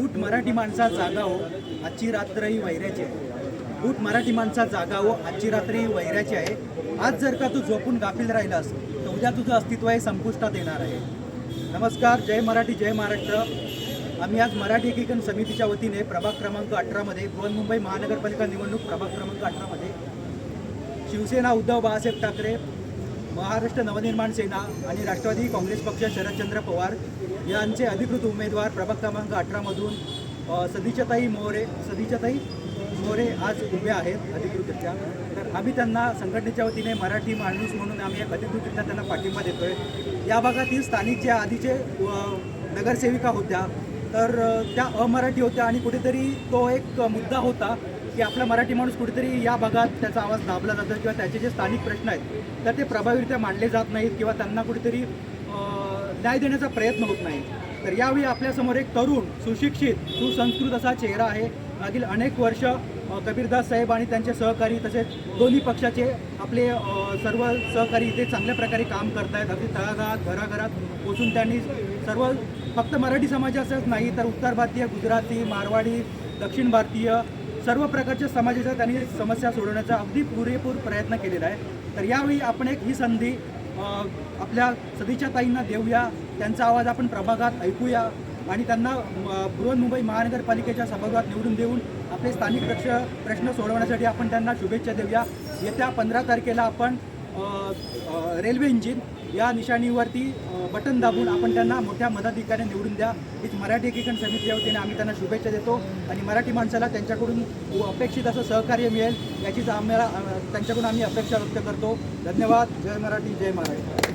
ऊट मराठी माणसा जागा हो आजची रात्र ही वैऱ्याची आहे. ऊट मराठी माणसा जागा हो आजची रात्र ही वैऱ्याची आहे. आज जर का तू झोपून गाफील राहिलास तर उद्या तुझं अस्तित्व हे संपुष्टात येणार आहे. नमस्कार जय मराठी जय महाराष्ट्र. आम्ही आज मराठी एकीकरण समितीच्या वतीने प्रभाग क्रमांक अठरामध्ये बृहन्मुंबई महानगरपालिका निवडणूक प्रभाग क्रमांक अठरामध्ये शिवसेना उद्धव बाळासाहेब ठाकरे महाराष्ट्र नवनिर्माण सेना आणि राष्ट्रवादी काँग्रेस पक्ष शरदचंद्र पवार यांचे अधिकृत उमेदवार प्रभाग क्रमांक अठरामधून अ, सदिच्छाताई मोरे सदिच्छाताई मोरे आज उभे आहेत अधिकृतरित्या. तर आम्ही त्यांना संघटनेच्या वतीने मराठी माणूस म्हणून आम्ही एक अधिकृतरित्या त्यांना पाठिंबा देतो आहे या भागातील स्थानिक ज्या आधीचे नगरसेविका होत्या तर त्या अमराठी होत्या आणि कुठेतरी तो एक मुद्दा होता की आपला मराठी माणूस कुठेतरी या भागात त्याचा आवाज दाबला जातो किंवा त्याचे जे स्थानिक प्रश्न आहेत तर ते प्रभावीरित्या मांडले जात नाहीत किंवा त्यांना कुठेतरी न्याय देण्याचा प्रयत्न होत नाही. तर यावेळी आपल्यासमोर एक तरुण सुशिक्षित सुसंस्कृत असा चेहरा आहे. मागील अनेक वर्ष कबीरदास साहेब आणि त्यांचे सहकारी तसेच दोन्ही पक्षाचे आपले सर्व सहकारी इथे चांगल्या प्रकारे काम करतायत. अगदी तळागाळात घराघरात पोचून त्यांनी सर्व फक्त मराठी समाजाचंच नाही तर उत्तर भारतीय गुजराती मारवाडी दक्षिण भारतीय सर्व प्रकारच्या समाजाच्या त्यांनी समस्या सोडवण्याचा अगदी पुरेपूर प्रयत्न केलेला आहे. तर यावेळी आपण एक ही संधी आपल्या सदीच्या ताईंना देऊया. त्यांचा आवाज आपण प्रभागात ऐकूया आणि त्यांना बृहन्मुंबई महानगरपालिकेच्या सभागृहात निवडून देऊन आपले स्थानिक प्रश्न प्रश्न सोडवण्यासाठी आपण त्यांना शुभेच्छा देऊया. येत्या पंधरा तारखेला आपण रेल्वे इंजिन या निशाणीवरती बटन दाबून आपण त्यांना मोठ्या मताधिकाऱ्या निवडून द्या. हीच मराठी एकीकरण समितीच्या वतीने आम्ही त्यांना शुभेच्छा देतो. आणि मराठी माणसाला त्यांच्याकडून अपेक्षित असं सहकार्य मिळेल याचीच आम्हाला त्यांच्याकडून आम्ही अपेक्षा व्यक्त करतो. धन्यवाद. जय मराठी जय महाराष्ट्र.